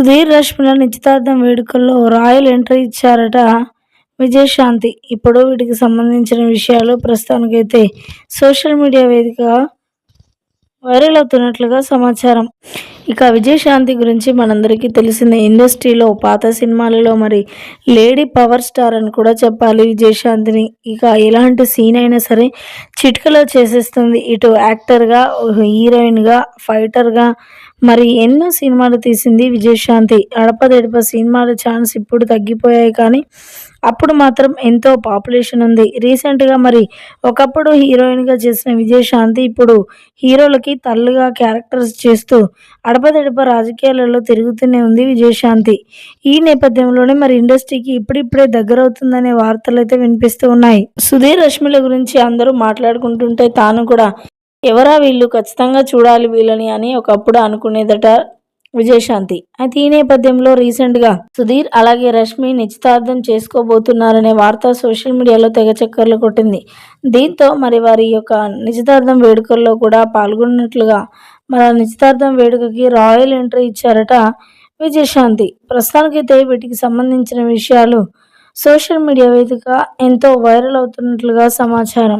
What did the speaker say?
సుధీర్ రష్మిల నిశ్చితార్థం వేడుకల్లో royal entry ఇచ్చారట విజయశాంతి. ఇప్పుడు వీటికి సంబంధించిన విషయాలు ప్రస్తుతానికైతే సోషల్ మీడియా వేదికగా వైరల్ అవుతున్నట్లుగా సమాచారం. ఇక విజయశాంతి గురించి మనందరికీ తెలిసిన ఇండస్ట్రీలో పాత సినిమాలలో మరి లేడీ పవర్ స్టార్ అని కూడా చెప్పాలి విజయశాంతిని. ఇక ఎలాంటి సీన్ అయినా సరే చిటికలో చేసేస్తుంది. ఇటు యాక్టర్గా హీరోయిన్గా ఫైటర్గా మరి ఎన్నో సినిమాలు తీసింది విజయశాంతి. అడపదడప సినిమాల ఛాన్స్ ఇప్పుడు తగ్గిపోయాయి కానీ అప్పుడు మాత్రం ఎంతో పాపులేషన్ ఉంది. రీసెంట్గా మరి ఒకప్పుడు హీరోయిన్గా చేసిన విజయశాంతి ఇప్పుడు హీరోలకి తల్లుగా క్యారెక్టర్స్ చేస్తూ అడపదడప రాజకీయాలలో తిరుగుతూనే ఉంది విజయశాంతి. ఈ నేపథ్యంలోనే మరి ఇండస్ట్రీకి ఇప్పుడిప్పుడే దగ్గరవుతుందనే వార్తలు అయితే వినిపిస్తూ ఉన్నాయి. సుధీర్ రష్మిల గురించి అందరూ మాట్లాడుకుంటుంటే తాను కూడా ఎవరా వీళ్ళు? ఖచ్చితంగా చూడాలి వీళ్ళని అని ఒకప్పుడు అనుకునేదట విజయశాంతి. అయితే ఈ నేపథ్యంలో రీసెంట్గా సుధీర్ అలాగే రష్మి నిశ్చితార్థం చేసుకోబోతున్నారనే వార్త సోషల్ మీడియాలో తెగ చక్కర్లు కొట్టింది. దీంతో మరి వారి యొక్క నిశ్చితార్థం వేడుకల్లో కూడా పాల్గొన్నట్లుగా మరి ఆ నిశ్చితార్థం వేడుకకి రాయల్ ఎంట్రీ ఇచ్చారట విజయశాంతి. ప్రస్తుతానికైతే వీటికి సంబంధించిన విషయాలు సోషల్ మీడియా వేదిక ఎంతో వైరల్ అవుతున్నట్లుగా సమాచారం.